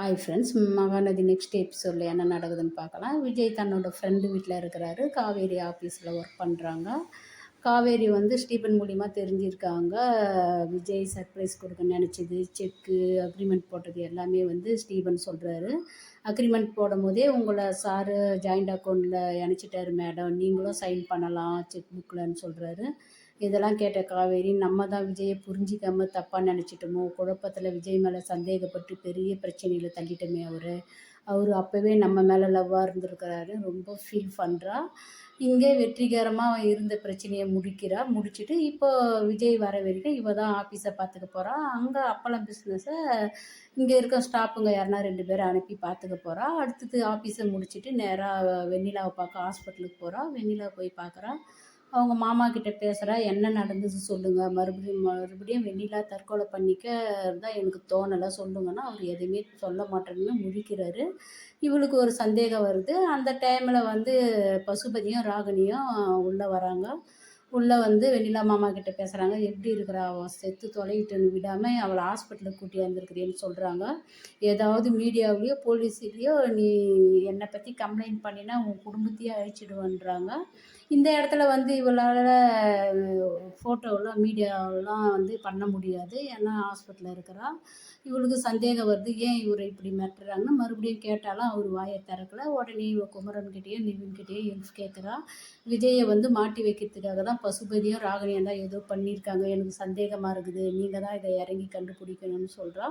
Hi friends Mahanadi next எபிசோடில் என்ன நடக்குதுன்னு பார்க்கலாம். விஜய் தன்னோட ஃப்ரெண்டு வீட்டில் இருக்கிறாரு. காவேரி ஆஃபீஸில் ஒர்க் பண்ணுறாங்க காவேரி வந்து ஸ்டீபன் மூலிமா தெரிஞ்சிருக்காங்க. விஜய் சர்ப்ரைஸ் கொடுக்க நினச்சது செக்கு அக்ரிமெண்ட் போட்டது எல்லாமே வந்து ஸ்டீபன் சொல்கிறாரு அக்ரிமெண்ட் போடும் போதே உங்களை சாரு ஜாயிண்ட் அக்கௌண்ட்டில் இணைச்சிட்டாரு மேடம் நீங்களும் சைன் பண்ணலாம் செக் புக்கில்னு சொல்கிறாரு இதெல்லாம் கேட்ட காவேரி நம்ம தான் விஜயை புரிஞ்சிக்காம தப்பாக நினச்சிட்டோமோ? குழப்பத்தில் விஜய் மேலே சந்தேகப்பட்டு பெரிய பிரச்சனையில் தள்ளிட்டோமே அவர். அவர் அப்போவே நம்ம மேலே லவ்வாக இருந்திருக்கிறாரு. ரொம்ப ஃபீல் பண்ணுறா இங்கே வெற்றிகரமாக இருந்த பிரச்சனையை முடிக்கிறா. முடிச்சுட்டு இப்போ விஜய் வர வரைக்கும் இவ தான் ஆஃபீஸை பார்த்துக்க போகிறா அங்கே அப்பளம் பிஸ்னஸை இங்கே இருக்க ஸ்டாஃபுங்க யாருன்னா ரெண்டு பேரை அனுப்பி பார்த்துக்க போகிறா அடுத்தது ஆஃபீஸை முடிச்சுட்டு நேராக வெண்ணிலாவை பார்க்க ஹாஸ்பிட்டலுக்கு போகிறா வெண்ணிலா போய் பார்க்குறா அவங்க மாமா கிட்ட பேசுகிறா என்ன நடந்தது சொல்லுங்கள் மறுபடியும் மறுபடியும் வெண்ணிலா தற்கொலை பண்ணிக்க தான் எனக்கு தோணலை. சொல்லுங்கன்னா அவர் எதுவுமே சொல்ல மாட்டேன்னு முழிக்கிறாரு. இவளுக்கு ஒரு சந்தேகம் வருது. அந்த டைமில் வந்து பசுபதியும் ராகினியும் உள்ளே வராங்க. உள்ளே வந்து வெண்ணிலா மாமா கிட்ட பேசுகிறாங்க எப்படி இருக்கிறா? அவள் செத்து தொலைவிட்டுன்னு விடாமல் அவளை ஹாஸ்பிட்டலுக்கு கூட்டியாந்துருக்கிறேன்னு சொல்கிறாங்க ஏதாவது மீடியாவிலையோ போலீஸ்லேயோ நீ என்னை பற்றி கம்ப்ளைண்ட் பண்ணினா உன் குடும்பத்தையே அழிச்சிடுவேன்றாங்க. இந்த இடத்துல வந்து இவளால் ஃபோட்டோவெலாம் மீடியாவெலாம் வந்து பண்ண முடியாது. ஏன்னா ஹாஸ்பிட்டலில் இருக்கிறா. இவளுக்கு சந்தேகம் வருது. ஏன் இவரை இப்படி மிரட்டுறாங்கன்னு மறுபடியும் கேட்டாலும் அவர் வாயை திறக்கல. உடனே இவ குமரன்கிட்டேயும் நிவின்கிட்டேயும் ஹெல்ப் கேட்குறா விஜயை வந்து மாட்டி வைக்கிறதுக்காக தான் பசுபதியும் ராகணியும் தான் ஏதோ பண்ணியிருக்காங்க. எனக்கு சந்தேகமாக இருக்குது. நீங்கள் தான் இதை இறங்கி கண்டுபிடிக்கணும்னு சொல்கிறா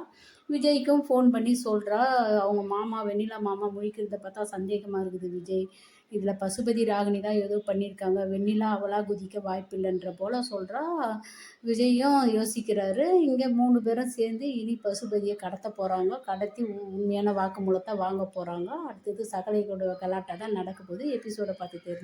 விஜய்க்கும் ஃபோன் பண்ணி சொல்கிறா அவங்க மாமா வெண்ணிலா மாமா முழிக்கிறத பார்த்தா சந்தேகமாக இருக்குது விஜய். இதில் பசுபதி ராகினி தான் ஏதோ பண்ணியிருக்காங்க. வெண்ணிலா அவளாக குதிக்க வாய்ப்பில்லைன்ற போல் சொல்கிறா விஜயும் யோசிக்கிறாரு. இங்கே மூணு பேரும் சேர்ந்து இனி பசுபதியை கடத்த போகிறாங்க கடத்தி உண்மையான வாக்குமூலத்தை வாங்க போகிறாங்க அடுத்தது சகலைகளோட கலாட்டா தான் நடக்க போகுது. எபிசோடை பார்த்து தெரிஞ்சு